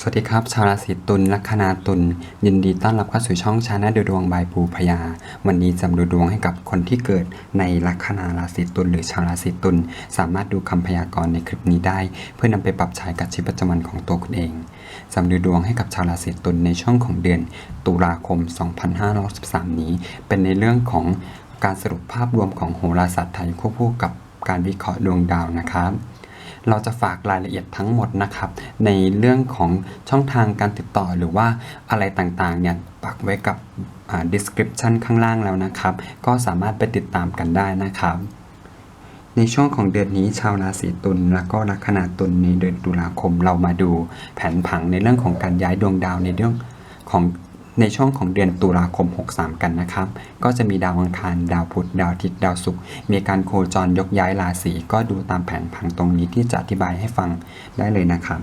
สวัสดีครับ ชาวราศีตุลลัคนาตุลยินดีต้อนรับเข้าสู่ช่องชาแนลดูดวงบายปูพยา วันนี้จะดูดวงให้กับคนที่เกิดในลัคนาราศีตุลหรือชาวราศีตุลสามารถดูคำพยากรณ์ในคลิปนี้ได้ เพื่อนำไปปรับใช้กับชีวิตประจำวันของตัวคุณเองจะมาดูดวงให้กับชาวราศีตุลในช่วงของเดือน ตุลาคม 2563นี้ เป็นในเรื่องของการสรุปภาพรวมของโหราศาสตร์ไทยควบคู่กับการวิเคราะห์ดวงดาวนะครับ เราจะฝากรายละเอียดทั้งหมดนะครับ ในเรื่องของช่องทางการติดต่อหรือว่าอะไรต่างๆเนี่ยปักไว้กับอ่า description ข้างล่างแล้วนะครับ ก็สามารถไปติดตามกันได้นะครับ ในช่วงของเดือนนี้ชาวราศีตุลและก็ลัคนาตุลในเดือนตุลาคมเรามาดูแผนผังในเรื่องของการย้ายดวงดาวในเรื่องของ ในช่วงของเดือนตุลาคม 63 กันนะครับ ก็จะมีดาวอังคาร ดาวพุธ ดาวอาทิตย์ ดาวศุกร์ มีการโคจรยกย้ายราศีก็ดูตามแผนผังตรงนี้ที่จะอธิบายให้ฟังได้เลยนะครับ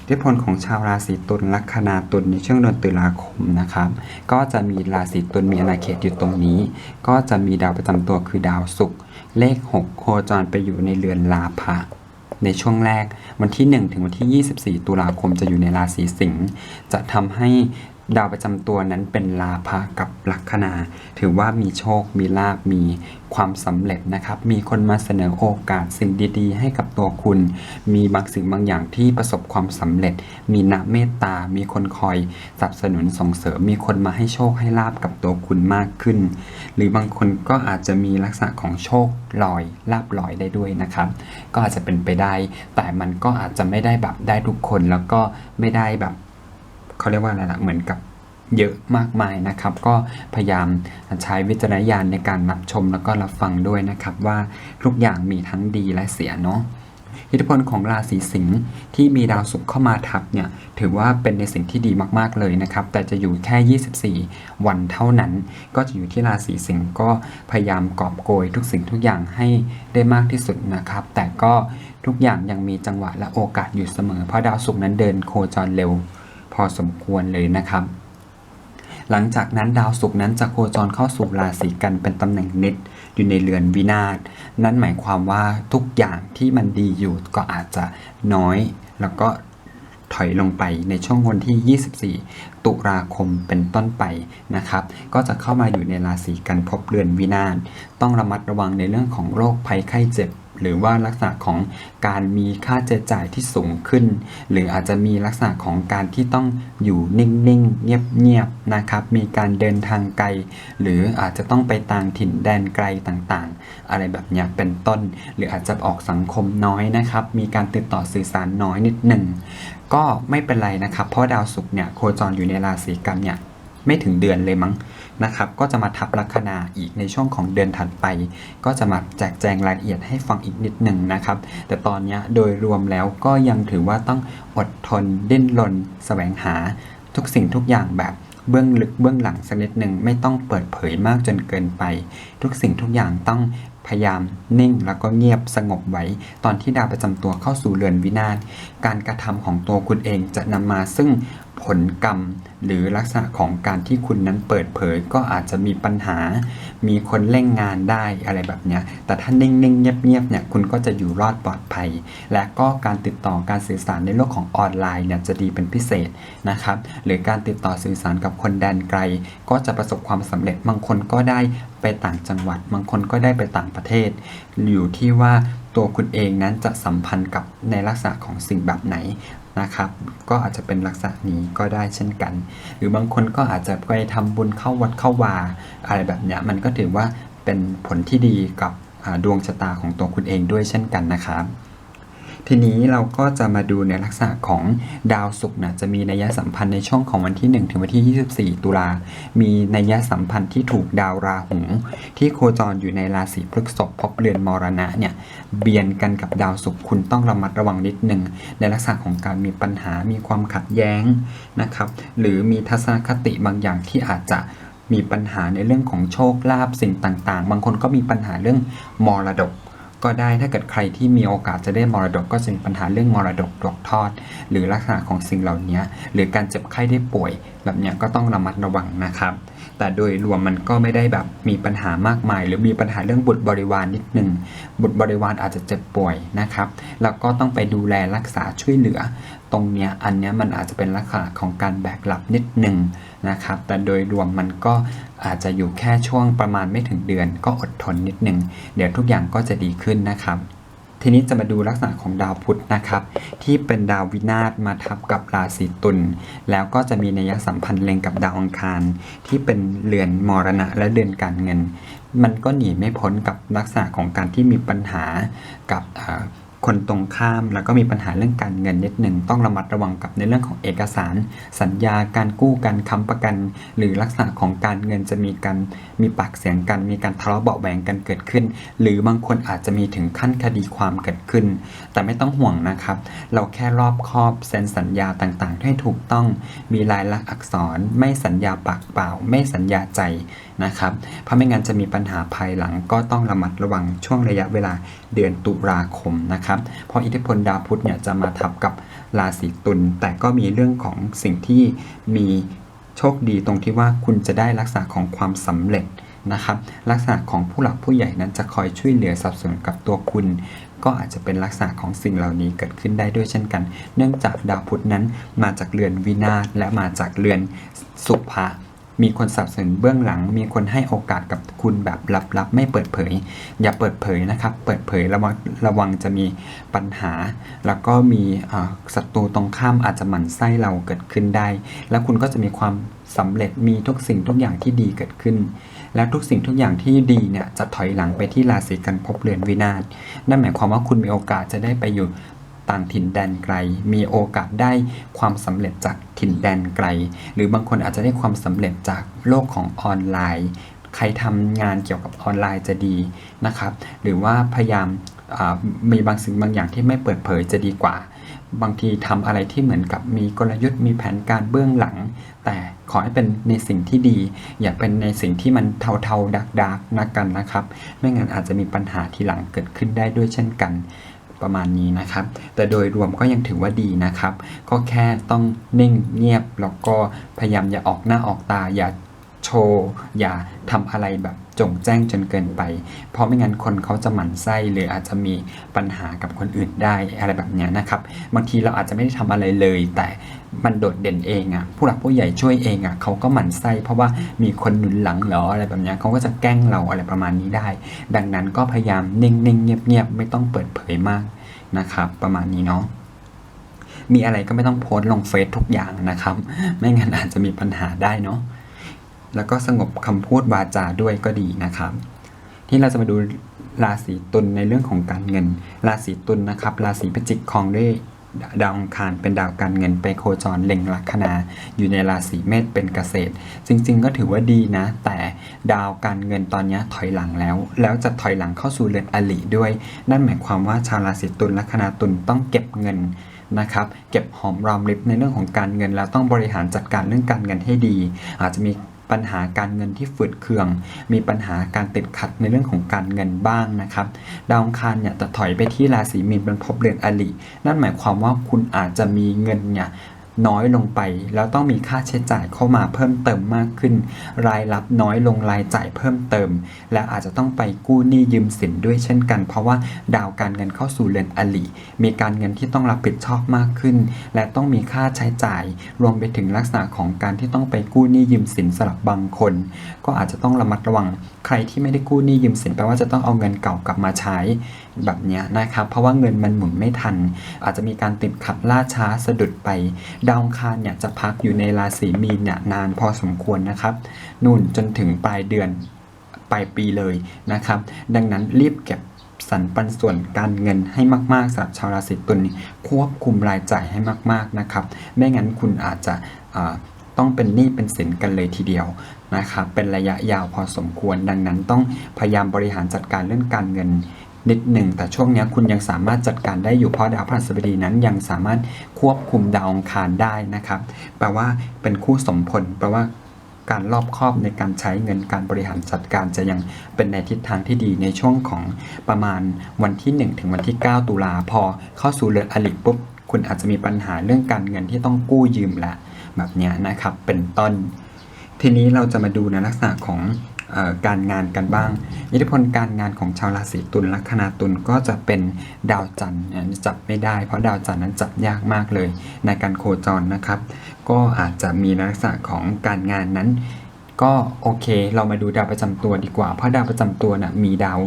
อิทธิพลของชาวราศีตุลลัคนาตุลในช่วงเดือนตุลาคมนะครับ ก็จะมีราศีตุลมีอาณาเขตอยู่ตรงนี้ ก็จะมีดาวประจำตัวคือดาวศุกร์เลข 6 โคจรไปอยู่ในเรือนลาภะในช่วงแรกวันที่ 1 ถึงวันที่ 24 ตุลาคมจะอยู่ในราศีสิงห์จะทำให้ ดาวประจำตัวนั้นเป็นลาภะกับลัคนา ถือว่ามีโชค มีลาบมีความสำเร็จนะครับ มีคนมาเสนอโอกาสสิ่งดีๆ ให้กับตัวคุณ มีบางสิ่งบางอย่างที่ประสบความสำเร็จ มีนะเมตตา มีคนคอยสนับสนุนส่งเสริม มีคนมาให้โชคให้ลาบกับตัวคุณมากขึ้น หรือบางคนก็อาจจะมีลักษณะของโชคลอย ลาบลอยได้ด้วยนะครับ ก็อาจจะเป็นไปได้ แต่มันก็อาจจะไม่ได้แบบได้ทุกคน แล้วก็ไม่ได้แบบ เขาเรียกว่าอะไรล่ะเหมือนกับเยอะมากมายนะครับ ก็พยายามใช้วิจารณญาณในการรับชมแล้วก็รับฟังด้วยนะครับ ว่าทุกอย่างมีทั้งดีและเสียเนาะอิทธิพลของราศีสิงห์ที่มีดาวศุกร์เข้ามาทับเนี่ยถือว่าเป็นในสิ่งที่ดีมากๆเลยนะครับ แต่จะอยู่แค่ 24 วันเท่านั้น ก็จะอยู่ที่ราศีสิงห์ก็พยายามกอบโกยทุกสิ่งทุกอย่างให้ได้มากที่สุดนะครับ แต่ก็ทุกอย่างยังมีจังหวะและโอกาสอยู่เสมอเพราะดาวศุกร์นั้นเดินโคจรเร็ว พอสมควรเลยนะครับ หลังจากนั้นดาวศุกร์นั้นจะโคจรเข้าสู่ราศีกันเป็นตำแหน่งนิดอยู่ในเรือนวินาศนั่นหมายความว่าทุกอย่างที่มันดีอยู่ก็อาจจะน้อย แล้วก็ถอยลงไปในช่วงวันที่ 24 ตุลาคมเป็นต้นไปนะครับ ก็จะเข้ามาอยู่ในราศีกันพบเรือนวินาศต้องระมัดระวังในเรื่องของโรคภัยไข้เจ็บ หรือว่าลักษณะของการมีค่าใช้จ่ายที่สูงขึ้น หรืออาจจะมีลักษณะของการที่ต้องอยู่นิ่งๆ เงียบๆ นะครับ มีการเดินทางไกล หรืออาจจะต้องไปต่างถิ่นแดนไกลต่างๆ อะไรแบบนี้เป็นต้น หรืออาจจะออกสังคมน้อยนะครับ มีการติดต่อสื่อสารน้อยนิดหนึ่ง ก็ไม่เป็นไรนะครับ เพราะดาวศุกร์เนี่ยโคจรอยู่ในราศีกันเนี่ย ไม่ถึงเดือนเลยมั้งนะครับ ก็จะมาทับลัคนาอีกในช่วงของเดือนถัดไป ก็จะมาแจกแจงรายละเอียดให้ฟังอีกนิดหนึ่งนะครับ แต่ตอนนี้โดยรวมแล้วก็ยังถือว่าต้องอดทนดิ้นรนแสวงหาทุกสิ่งทุกอย่างแบบเบื้องลึกเบื้องหลังสักนิดหนึ่งไม่ต้องเปิดเผยมากจนเกินไป ทุกสิ่งทุกอย่างต้องพยายามนิ่งแล้วก็เงียบสงบไว้ ตอนที่ดาวประจำตัวเข้าสู่เรือนวินาศการกระทำของตัวคุณเองจะนำมาซึ่ง ผลกรรม หรือลักษณะของการที่คุณนั้นเปิดเผยก็อาจจะมีปัญหา มีคนเร่งงานได้อะไรแบบเนี้ยแต่ถ้านิ่งๆเงียบๆเนี่ยคุณก็จะอยู่รอดปลอดภัย และก็การติดต่อการสื่อสารในโลกของออนไลน์เนี่ยจะดีเป็นพิเศษนะครับหรือการติดต่อสื่อสารกับคนแดนไกล ก็จะประสบความสำเร็จบางคนก็ได้ไปต่างจังหวัด บางคนก็ได้ไปต่างประเทศ อยู่ที่ว่าตัวคุณเองนั้นจะสัมพันธ์กับในลักษณะของสิ่งแบบไหน นะครับ ก็อาจจะเป็นลักษณะนี้ก็ได้เช่นกัน หรือบางคนก็อาจจะไปทำบุญเข้าวัดเข้าวา อะไรแบบเนี้ยมันก็ถือว่าเป็นผลที่ดีกับดวงชะตาของตัวคุณเองด้วยเช่นกันนะครับ ทีนี้เราก็จะมาดูในลักษณะของดาวศุกร์นะจะมีนัยสัมพันธ์ในช่วงของวันที่ 1 ถึงวันที่ 24 ตุลา มีนัยสัมพันธ์ที่ถูกดาวราหูที่โคจรอยู่ในราศีพฤษภพบเรือนมรณะเนี่ยเบียนกันกับดาวศุกร์คุณต้องระมัดระวังนิดหนึ่งในลักษณะของการมีปัญหามีความขัดแย้งนะครับหรือมีทัศนคติบางอย่างที่อาจจะมีปัญหาในเรื่องของโชคลาภสิ่งต่างๆ บางคนก็มีปัญหาเรื่องมรดก ก็ได้ถ้าเกิดใครที่มีโอกาสจะได้มรดกก็จะมีปัญหาเรื่องมรดกตกทอด หรือลักษณะของสิ่งเหล่านี้หรือการเจ็บไข้ได้ป่วยแบบนี้ก็ต้องระมัดระวังนะครับ แต่โดยรวมมันก็ไม่ได้แบบมีปัญหามากมาย หรือมีปัญหาเรื่องบุตรบริวารนนิดหนึ่งบุตรบริวารอาจจะเจ็บป่วยนะครับแล้วก็ต้องไปดูแลรักษาช่วยเหลือ รงเนี้ยอันเนี้ยมันอาจจะเป็นลักษณะของการแบกรับนิดหนึ่งนะครับ แต่โดยรวมมันก็อาจจะอยู่แค่ช่วงประมาณไม่ถึงเดือน ก็อดทนนิดหนึ่งเดี๋ยวทุกอย่างก็จะดีขึ้นนะครับทีนี้จะมาดูลักษณะของดาวพุธนะครับ ที่เป็นดาววินาศมาทับกับราศีตุลแล้วก็จะมีนัยสัมพันธ์เล็งกับดาวอังคาร ที่เป็นเรือนมรณะและเดือนการเงิน มันก็หนีไม่พ้นกับลักษณะของการที่มีปัญหากับ คนตรงข้าม แล้วก็มีปัญหาเรื่องการเงินนิดหนึ่งต้องระมัดระวังกับในเรื่องของเอกสาร สัญญาการกู้การค้ำประกัน หรือลักษณะของการเงินจะมีการมีปากเสียงกัน มีการทะเลาะเบาะแหวงกันเกิดขึ้น หรือบางคนอาจจะมีถึงขั้นคดีความเกิดขึ้น แต่ไม่ต้องห่วงนะครับ เราแค่รอบคอบเซ็นสัญญาต่างๆ ให้ถูกต้องมีลายลักษณ์อักษร ไม่สัญญาปากเปล่า ไม่สัญญาใจ นะครับ เพราะไม่งั้นจะมีปัญหาภายหลังก็ต้องระมัดระวังช่วงระยะเวลาเดือนตุลาคมนะครับ เพราะอิทธิพลดาวพุธเนี่ยจะมาทับกับราศีตุล แต่ก็มีเรื่องของสิ่งที่มีโชคดีตรงที่ว่าคุณจะได้ลักษณะของความสำเร็จนะครับลักษณะของผู้หลักผู้ใหญ่นั้นจะคอยช่วยเหลือสนับสนุนกับตัวคุณ ก็อาจจะเป็นลักษณะของสิ่งเหล่านี้เกิดขึ้นได้ด้วยเช่นกัน เนื่องจากดาวพุธนั้นมาจากเรือนวินาศและมาจากเรือนสุภะ มีคนสนับสนุนเบื้องหลัง มีคนให้โอกาสกับคุณแบบลับๆ ไม่เปิดเผย อย่าเปิดเผยนะครับ เปิดเผยระวังระวังจะมีปัญหา แล้วก็มีศัตรูตรงข้ามอาจจะหมั่นไส้เราเกิดขึ้นได้ แล้วคุณก็จะมีความสำเร็จมีทุกสิ่งทุกอย่างที่ดีเกิดขึ้น และทุกสิ่งทุกอย่างที่ดีเนี่ยจะถอยหลังไปที่ราศีกันภพเรือนวินาศนั่นหมายความว่าคุณมีโอกาสจะได้ไปอยู่ต่างถิ่นแดนไกล มีโอกาสได้ความสำเร็จจาก ถิ่นแดนไกล หรือบางคนอาจจะได้ความสำเร็จจากโลกของออนไลน์ ใครทำงานเกี่ยวกับออนไลน์จะดีนะครับ หรือว่าพยายามมีบางสิ่งบางอย่างที่ไม่เปิดเผยจะดีกว่า บางทีทำอะไรที่เหมือนกับมีกลยุทธ์มีแผนการเบื้องหลัง แต่ขอให้เป็นในสิ่งที่ดี อย่าเป็นในสิ่งที่มันเทาๆดักๆนักกันนะครับ ไม่งั้นอาจจะมีปัญหาทีหลังเกิดขึ้นได้ด้วยเช่นกัน ประมาณนี้นะครับ แต่โดยรวมก็ยังถือว่าดีนะครับ ก็แค่ต้องนิ่งเงียบแล้วก็พยายามอย่าออกหน้าออกตาอย่าโชว์ อย่าทำอะไรแบบ จงแจ้งจนเกินไป เพราะไม่งั้นคนเขาจะหมั่นไส้หรืออาจจะมีปัญหากับคนอื่นได้อะไรแบบนี้นะครับ บางทีเราอาจจะไม่ได้ทำอะไรเลย แต่มันโดดเด่นเองอะ่ะผู้หลักผู้ใหญ่ช่วยเองอะ่ะเขาก็หมั่นไส้เพราะว่ามีคนหนุนหลังหรออะไรแบบนี้เขาก็จะแกล้งเราอะไรประมาณนี้ได้ ดังนั้นก็พยายามนิ่งๆเงียบๆไม่ต้องเปิดเผยมากนะครับประมาณนี้เนาะมีอะไรก็ไม่ต้องโพสต์ลงเฟซทุกอย่างนะครับ ไม่งั้นอาจจะมีปัญหาได้เนาะ แล้วก็สงบคำพูดวาจาด้วยก็ดีนะครับ ที่เราจะมาดูราศีตุลในเรื่องของการเงิน ราศีตุลนะครับ ราศีพิจิกครองด้วยดาวอังคารเป็นดาวการเงินไปโคจรเล็งลัคนาอยู่ในราศีเมษเป็นเกษตร จริง ๆ ก็ถือว่าดีนะ แต่ดาวการเงินตอนนี้ถอยหลังแล้ว แล้วจะถอยหลังเข้าสู่เรือนอลิด้วย นั่นหมายความว่าชาวราศีตุลลัคนาตุลต้องเก็บเงินนะครับเก็บหอมรอมริบในเรื่องของการเงินแล้วต้องบริหารจัดการเรื่องการเงินให้ดี อาจจะมี ปัญหาการเงินที่ฝืดเคือง มีปัญหาการติดขัดในเรื่องของการเงินบ้างนะครับดาวคารเนี่ยจะถอยไปที่ราศีมีนเป็นภพเรือนอลินั่นหมายความว่าคุณอาจจะมีเงินเนี่ย น้อยลงไป แล้วต้องมีค่าใช้จ่ายเข้ามาเพิ่มเติมมากขึ้น รายรับน้อยลงรายจ่ายเพิ่มเติม และอาจจะต้องไปกู้หนี้ยืมสินด้วยเช่นกัน เพราะว่าดาวการเงินเข้าสู่เรือนอลิมีการเงินที่ต้องรับผิดชอบมากขึ้น และต้องมีค่าใช้จ่าย รวมไปถึงลักษณะของการที่ต้องไปกู้หนี้ยืมสินสำหรับบางคน ก็อาจจะต้องระมัดระวัง ใครที่ไม่ได้กู้หนี้ยืมสินแปลว่าจะต้องเอาเงินเก่ากลับมาใช้แบบนี้นะครับเพราะว่าเงินมันหมุนไม่ทัน อาจจะมีการติดขัดล่าช้าสะดุดไปดาวคารเนี่ยจะพักอยู่ในราศีมีนเนี่ยนานพอสมควรนะครับนู่นจนถึงปลายเดือนปลายปีเลยนะครับ ดังนั้นรีบเก็บสรรปันส่วนการเงินให้มากๆสำหรับชาวราศีตุลควบคุมรายจ่ายให้มากๆนะครับ ไม่งั้นคุณอาจจะต้องเป็นหนี้เป็นสินกันเลยทีเดียวนะครับเป็นระยะยาวพอสมควร ดังนั้นต้องพยายามบริหารจัดการเรื่องการเงิน นิดหนึ่ง แต่ช่วงนี้คุณยังสามารถจัดการได้อยู่เพราะดาวพฤหัสบดีนั้นยังสามารถควบคุมดาวองคารได้นะครับ แปลว่าเป็นคู่สมพลแปลว่าการรอบคอบในการใช้เงินการบริหารจัดการจะยังเป็นในทิศทางที่ดีในช่วงของประมาณวันที่ 1 ถึงวันที่ 9 ตุลาพอเข้าสู่เรือนอลิปุ๊บคุณอาจจะมีปัญหาเรื่องการเงินที่ต้องกู้ยืมละแบบนี้นะครับเป็นต้น ทีนี้เราจะมาดูในลักษณะของ การงานกันบ้าง อิทธิพลการงานของชาวราศีตุลลัคนาตุลก็จะเป็นดาวจันทร์อันนี้จับไม่ได้ เพราะดาวจันทร์นั้นจับยากมากเลย ในการโคจรนะครับ ก็อาจจะมีลักษณะของการงานนั้น ก็โอเค เรามาดูดาวประจำตัวดีกว่า เพราะดาวประจำตัวนะ่ะมีดาว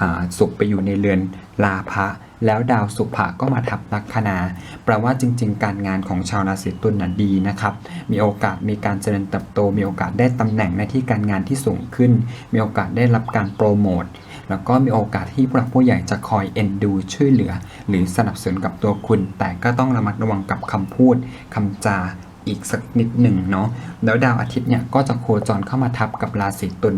อ่าศุกร์ไปอยู่ในเรือนลาภะแล้วดาวสุภะก็มาทับลัคนาแปลว่าจริง ๆ การงานของชาวราศีตุลน่ะดีนะครับ มีโอกาสมีการเจริญเติบโต มีโอกาสได้ตำแหน่งหน้าที่การงานที่สูงขึ้น มีโอกาสได้รับการโปรโมท แล้วก็มีโอกาสที่ผู้หลักผู้ใหญ่จะคอยเอ็นดูช่วยเหลือ หรือสนับสนุนกับตัวคุณ แต่ก็ต้องระมัดระวังกับคำพูดคำจาอีกสักนิดหนึ่งเนาะ แล้วดาวอาทิตย์เนี่ยก็จะโคจรเข้ามาทับกับราศีตุล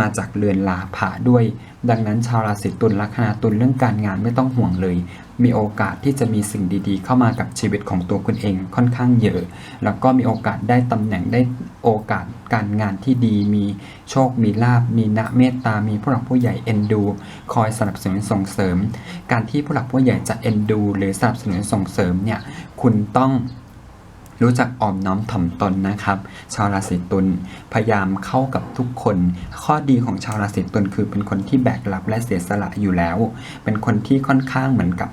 มาจากเรือนลาภะด้วย ดังนั้นชาวราศีตุลลัคนาตุลเรื่องการงานไม่ต้องห่วงเลย มีโอกาสที่จะมีสิ่งดีๆ เข้ามากับชีวิตของตัวคุณเองค่อนข้างเยอะ แล้วก็มีโอกาสได้ตำแหน่งได้โอกาสการงานที่ดี มีโชค มีลาบ มีณเมตตา มีผู้หลักผู้ใหญ่เอ็นดู คอยสนับสนุนส่งเสริม การที่ผู้หลักผู้ใหญ่จะเอ็นดู หรือสนับสนุนส่งเสริมเนี่ย คุณต้อง รู้จักอ่อมน้อมถ่อมตนนะครับ ชาวราศีตุลพยายามเข้ากับทุกคน ข้อดีของชาวราศีตุลคือเป็นคนที่แบกรับและเสียสละอยู่แล้ว เป็นคนที่ค่อนข้างเหมือนกับ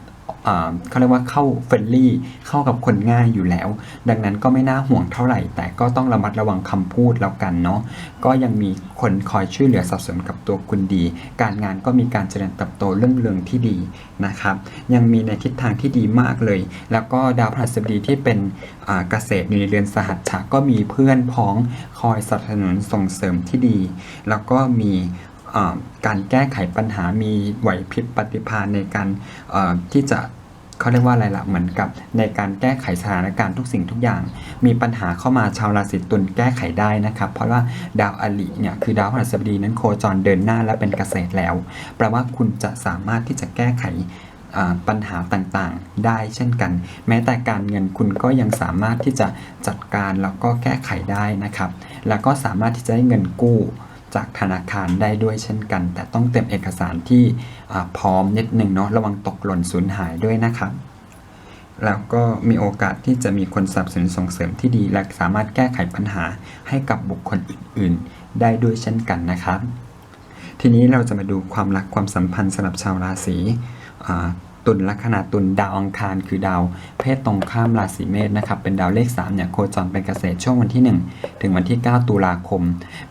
เขาเรียกว่าเข้าเฟรนลี่เข้ากับคนง่ายอยู่แล้ว ดังนั้นก็ไม่น่าห่วงเท่าไหร่ แต่ก็ต้องระมัดระวังคำพูดแล้วกันเนาะก็ยังมีคนคอยช่วยเหลือสนับสนุนกับตัวคุณดี การงานก็มีการเจริญเติบโตเรื่องเรืองที่ดีนะครับยังมีในทิศทางที่ดีมากเลย แล้วก็ดาวพฤหัสบดีที่เป็นเกษตรอยู่ในเรือนสหัชชะก็มีเพื่อนพ้องคอยสนับสนุนส่งเสริมที่ดี แล้วก็มี การแก้ไขปัญหามีไหวพริบปฏิภาณในการที่จะเขาเรียกว่าอะไรล่ะเหมือนกับในการแก้ไขสถานการณ์ทุกสิ่งทุกอย่าง มีปัญหาเข้ามาชาวราศีตุลแก้ไขได้นะครับ เพราะว่าดาวอลิเนี่ยคือดาวพฤหัสบดีนั้นโคจรเดินหน้าและเป็นเกษตรแล้วแปลว่าคุณจะสามารถที่จะแก้ไขปัญหาต่างๆ ได้เช่นกัน แม้แต่การเงินคุณก็ยังสามารถที่จะจัดการแล้วก็แก้ไขได้นะครับ แล้วก็สามารถที่จะได้เงินกู้ จากธนาคารได้ด้วยเช่นกัน แต่ต้องเตรียมเอกสารที่พร้อมนิดหนึ่งเนาะระวังตกหล่นสูญหายด้วยนะครับ แล้วก็มีโอกาสที่จะมีคนสนับสนุนส่งเสริมที่ดี และสามารถแก้ไขปัญหาให้กับบุคคลอื่น ๆ ได้ด้วยเช่นกันนะครับ ทีนี้เราจะมาดูความรักความสัมพันธ์สำหรับชาวราศี ตุลลัคนาตุลดาวอังคารคือดาว เพศตรงข้ามราศีเมษนะครับเป็นดาวเลข3เนี่ยโคจรเป็นเกษตรช่วงวันที่ 1 ถึงวันที่ 9 ตุลาคม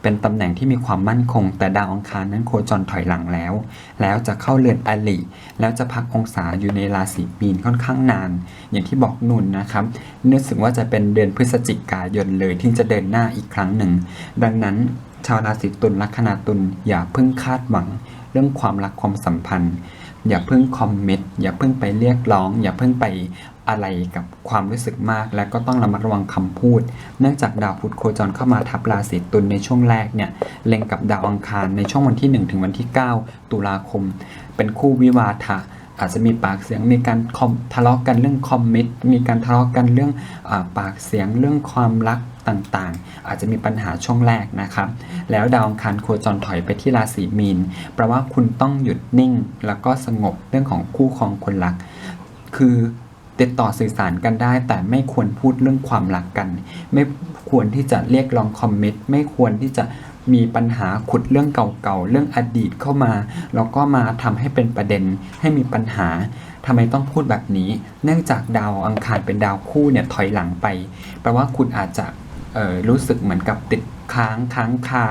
เป็นตำแหน่งที่มีความมั่นคง แต่ดาวอังคารนั้นโคจรถอยหลังแล้ว แล้วจะเข้าเรือนอลิแล้วจะพักองศาอยู่ในราศีมีนค่อนข้างนาน อย่างที่บอกนุ่นนะครับนึกถึงว่าจะเป็นเดือนพฤศจิกายนเลยที่จะเดินหน้าอีกครั้งหนึ่ง ดังนั้นชาวราศีตุลลัคนาตุลอย่าเพิ่งคาดหวัง เรื่องความรักความสัมพันธ์ อย่าเพิ่งคอมเมนต์อย่าเพิ่งไปเรียกร้อง อย่าเพิ่งไปอะไรกับความรู้สึกมาก และก็ต้องระมัดระวังคำพูด เนื่องจากดาวพุธโคจรเข้ามาทับราศีตุลในช่วงแรกเนี่ยเล็งกับดาวอังคารในช่วงวันที่ 1 ถึงวันที่ 9 ตุลาคม เป็นคู่วิวาทะอาจจะมีปากเสียงมีการทะเลาะกันเรื่องคอมมนต์มีการทะเลาะกันเรื่องอปากเสียงเรื่องความรัก ต่างๆ อาจจะมีปัญหาช่วงแรกนะครับ แล้วดาวอังคารโคจรถอยไปที่ราศีมีนแปลว่าคุณต้องหยุดนิ่ง แล้วก็สงบเรื่องของคู่ครองคนรัก คือติดต่อสื่อสารกันได้ แต่ไม่ควรพูดเรื่องความรักกัน ไม่ควรที่จะเรียกร้องคอมเมนต์ไม่ควรที่จะมีปัญหาขุดเรื่องเก่าๆ เรื่องอดีตเข้ามา แล้วก็มาทำให้เป็นประเด็นให้มีปัญหาทำไมต้องพูดแบบนี้ เนื่องจากดาวอังคารเป็นดาวคู่เนี่ยถอยหลังไป แปลว่าคุณอาจจะ รู้สึกเหมือนกับติดค้างค้างคา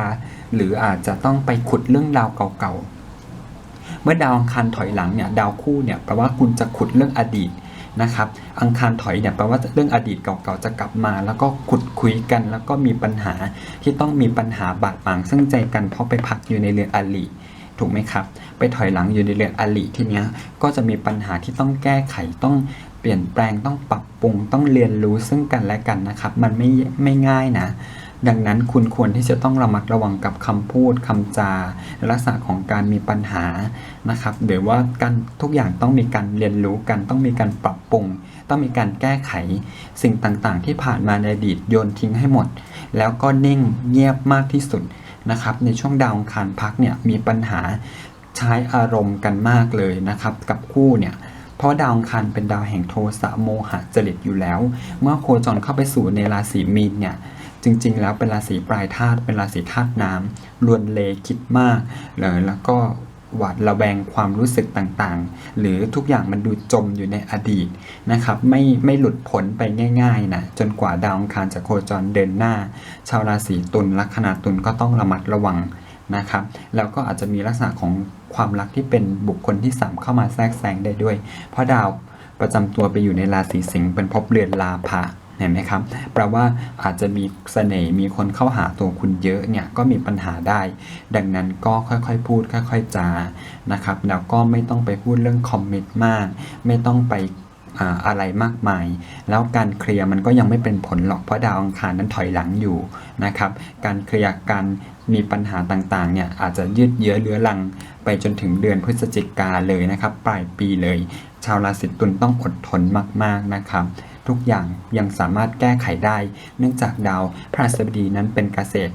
หรืออาจจะต้องไปขุดเรื่องราวเก่าๆ เมื่อดาวอังคารถอยหลังเนี่ยดาวคู่เนี่ยแปลว่าคุณจะขุดเรื่องอดีตนะครับ อังคารถอยเนี่ยแปลว่าเรื่องอดีตเก่าๆจะกลับมา แล้วก็ขุดคุยกันแล้วก็มีปัญหาที่ต้องมีปัญหาบาดหมางซึ่งใจกันเพราะไปพักอยู่ในเรือนอลิถูกไหมครับ ไปถอยหลังอยู่ในเรือนอลิทีเนี้ยก็จะมีปัญหาที่ต้องแก้ไขต้อง เปลี่ยนแปลงต้องปรับปรุงต้องเรียนรู้ซึ่งกันและกันนะครับ มันไม่ไม่ง่ายนะ ดังนั้นคุณควรที่จะต้องระมัดระวังกับคำพูดคำจาลักษณะของการมีปัญหานะครับหรือว่าการทุกอย่างต้องมีการเรียนรู้กัน ต้องมีการปรับปรุง ต้องมีการแก้ไข สิ่งต่างๆ ที่ผ่านมาในอดีตโยนทิ้งให้หมด แล้วก็นิ่งเงียบมากที่สุดนะครับ ในช่วงดาวองคารพักเนี่ยมีปัญหาใช้อารมณ์กันมากเลยนะครับ กับคู่เนี่ย เพราะดาวอังคารเป็นดาวแห่งโทสะโมหะจริตอยู่แล้ว เมื่อโคจรเข้าไปสู่ในราศีมีนเนี่ยจริง ๆ แล้วเป็นราศีปลายธาตุเป็นราศีธาตุน้ำลวนเลคิดมากเลยแล้วก็หวาดระแวงความรู้สึกต่างๆ หรือทุกอย่างมันดูจมอยู่ในอดีตนะครับ ไม่ไม่หลุดพ้นไปง่ายๆนะจนกว่าดาวอังคารจะโคจรเดินหน้า ชาวราศีตุลลัคนาตุลก็ต้องระมัดระวังนะครับ แล้วก็อาจจะมีลักษณะของ ความรักที่เป็นบุคคลที่สามเข้ามาแทรกแซงได้ด้วย เพราะดาวประจำตัวไปอยู่ในราศีสิงห์เป็นภพเรือนลาภะเห็นไหมครับแปลว่าอาจจะมีเสน่ห์มีคนเข้าหาตัวคุณเยอะเนี่ยก็มีปัญหาได้ ดังนั้นก็ค่อยๆพูดค่อย ๆจานะครับแล้วก็ไม่ต้องไปพูดเรื่องคอมมิตมาก ไม่ต้องไป อะไรมากมาย แล้วการเคลียร์มันก็ยังไม่เป็นผลหรอกเพราะดาวอังคารนั้นถอยหลังอยู่นะครับการเคลียร์การมีปัญหาต่างๆเนี่ยอาจจะยืดเยื้อเรื้อรังไปจนถึงเดือนพฤศจิกาเลยนะครับปลายปีเลย ชาวราศีตุลต้องอดทนมากๆนะครับ ทุกอย่างยังสามารถแก้ไขได้ เนื่องจากดาวพระราบดีนั้นเป็นเกษตร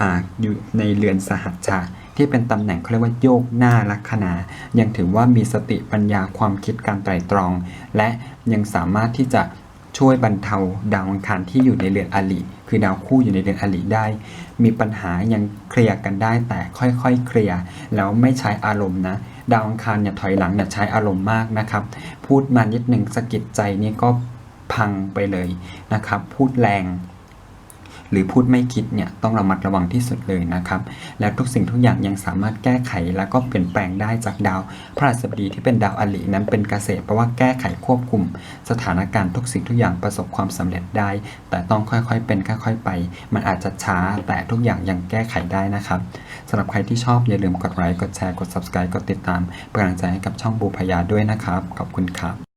ออยู่ในเรือนสหัชชา ที่เป็นตำแหน่งเขาเรียกว่าโยกหน้าลัคนายังถือว่ามีสติปัญญาความคิดการไตร่ตรอง และยังสามารถที่จะช่วยบรรเทาดาวอังคารที่อยู่ในเรือนอลิคือดาวคู่อยู่ในเรือนอลิได้ มีปัญหายังเคลียร์กันได้แต่ค่อยๆเคลียร์แล้วไม่ใช้อารมณ์นะ ดาวอังคารเนี่ยถอยหลังเนี่ยใช้อารมณ์มากนะครับ พูดมานิดหนึ่งสะกิดใจนี่ก็พังไปเลยนะครับ พูดแรง หรือพูดไม่คิดเนี่ยต้องระมัดระวังที่สุดเลยนะครับ แล้วทุกสิ่งทุกอย่างยังสามารถแก้ไขแล้วก็เปลี่ยนแปลงได้จากดาว พระราชบดีที่เป็นดาวอลินั้นเป็นเกษตรเพราะว่าแก้ไขควบคุม สถานการณ์ทุกสิ่งทุกอย่างประสบความสำเร็จได้ แต่ต้องค่อยๆเป็นค่อยๆไป มันอาจจะช้าแต่ทุกอย่างยังแก้ไขได้นะครับสำหรับใครที่ชอบอย่าลืมกดไลค์กดแชร์กด subscribe กดติดตามเป็นกำลังใจให้กับช่องบูพยาด้วยนะครับขอบคุณครับ